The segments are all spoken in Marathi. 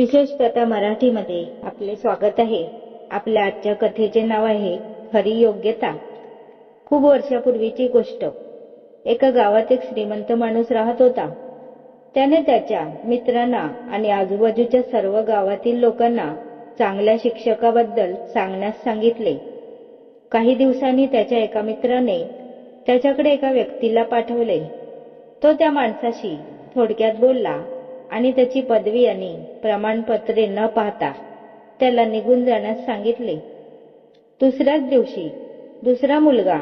विशेषतः मराठीमध्ये आपले स्वागत आहे. आपल्या आजच्या कथेचे नाव आहे खरी योग्यता. खूप वर्षापूर्वीची गोष्ट. एका गावात एक श्रीमंत माणूस राहत होता. त्याने त्याच्या मित्रांना आणि आजूबाजूच्या सर्व गावातील लोकांना चांगल्या शिक्षकाबद्दल सांगण्यास सांगितले. काही दिवसांनी त्याच्या एका मित्राने त्याच्याकडे एका व्यक्तीला पाठवले. तो त्या माणसाशी थोडक्यात बोलला आणि त्याची पदवी आणि प्रमाणपत्रे न पाहता त्याला निघून जाण्यास सांगितले. दुसऱ्याच दिवशी दुसरा मुलगा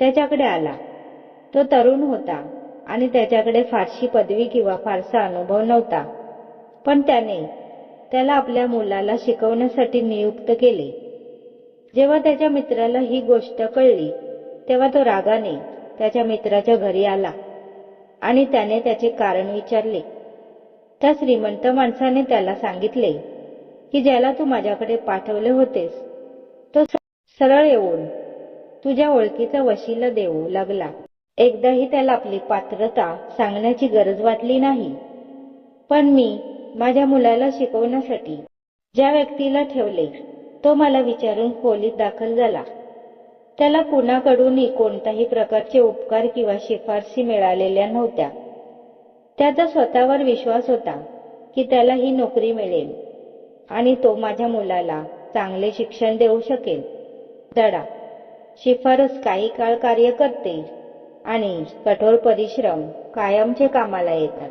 त्याच्याकडे आला. तो तरुण होता आणि त्याच्याकडे फारशी पदवी किंवा फारसा अनुभव नव्हता. पण त्याने त्याला आपल्या मुलाला शिकवण्यासाठी नियुक्त केले. जेव्हा त्याच्या मित्राला ही गोष्ट कळली तेव्हा तो रागाने त्याच्या मित्राच्या घरी आला आणि त्याने त्याचे कारण विचारले. त्या श्रीमंत माणसाने त्याला सांगितले की ज्याला तू माझ्याकडे पाठवले होतेस तो सरळ येऊन तुझ्या ओळखीचा वशिला देऊ लागला. एकदाही त्याला आपली पात्रता सांगण्याची गरज वाटली नाही. पण मी माझ्या मुलाला शिकवण्यासाठी ज्या व्यक्तीला ठेवले तो मला विचारून खोलीत दाखल झाला. त्याला कुणाकडूनही कोणत्याही प्रकारचे उपकार किंवा शिफारसी मिळालेल्या नव्हत्या. त्याचा स्वतःवर विश्वास होता की त्याला ही नोकरी मिळेल आणि तो माझ्या मुलाला चांगले शिक्षण देऊ शकेल. धडा. शिफारस काही काळ कार्य करते आणि कठोर परिश्रम कायमचे कामाला येतात.